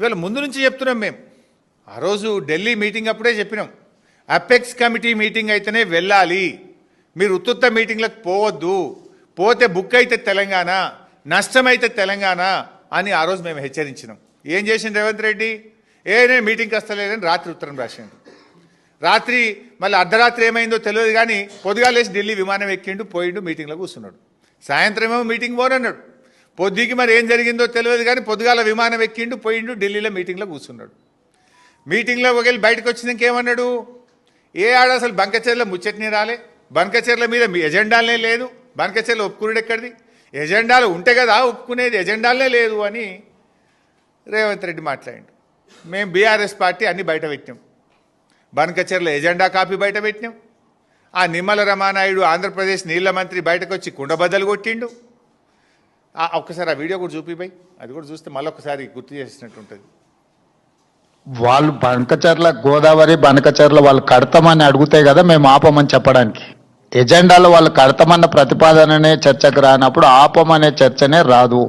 ఇవాళ ముందు నుంచి చెప్తున్నాం మేము. ఆ రోజు ఢిల్లీ మీటింగ్ అప్పుడే చెప్పినాం. అపెక్స్ కమిటీ మీటింగ్ అయితేనే వెళ్ళాలి. మీరు ఉత్తుత్త మీటింగ్లకు పోవద్దు. పోతే బుక్ అయితే తెలంగాణ నష్టమైతే తెలంగాణ అని ఆ రోజు మేము హెచ్చరించినాం. ఏం చేసింది రేవంత్ రెడ్డి? ఏ నేను మీటింగ్కి వస్తలేదని రాత్రి ఉత్తరం రాసిండు. రాత్రి మళ్ళీ అర్ధరాత్రి ఏమైందో తెలియదు కానీ పొద్దుగాలేసి ఢిల్లీ విమానం ఎక్కిండు పోయిండు మీటింగ్లో కూర్చున్నాడు. సాయంత్రం ఏమో మీటింగ్ పోనన్నాడు. పొద్దుకి మరి ఏం జరిగిందో తెలియదు కానీ పొద్దుగాల విమానం ఎక్కిండు పోయిండు ఢిల్లీలో మీటింగ్లో కూర్చున్నాడు. మీటింగ్లో ఒకవేళ బయటకు వచ్చినాక ఏమన్నాడు ఏ ఆడ అసలు బంకచర్ల ముచ్చట్ని రాలే. బంకచర్ల మీద మీ ఎజెండాలనే లేదు. బంకచర్ల ఒప్పుకునేది ఎక్కడిది? ఎజెండాలు ఉంటే కదా ఒప్పుకునేది ఎజెండాలనే లేదు అని రేవంత్ రెడ్డి మాట్లాడిండు. మేము బీఆర్ఎస్ పార్టీ అన్ని బయట పెట్టినాం. బనకచర్ల ఎజెండా కాపీ బయట పెట్టినాం. ఆ నిమ్మల రమానాయుడు ఆంధ్రప్రదేశ్ నీళ్ళ మంత్రి బయటకు వచ్చి కుండబద్దలు కొట్టిండు. ఒక్కసారి ఆ వీడియో కూడా చూపిపోయి అది కూడా చూస్తే మళ్ళీ ఒకసారి గుర్తు చేసినట్టు ఉంటుంది వాళ్ళు బనకచర్ల గోదావరి బనకచర్ల వాళ్ళు కడతామని అడుగుతాయి కదా మేము ఆపమని చెప్పడానికి. ఎజెండాలో వాళ్ళు కడతామన్న ప్రతిపాదననే చర్చకు రానప్పుడు ఆపమనే చర్చనే రాదు.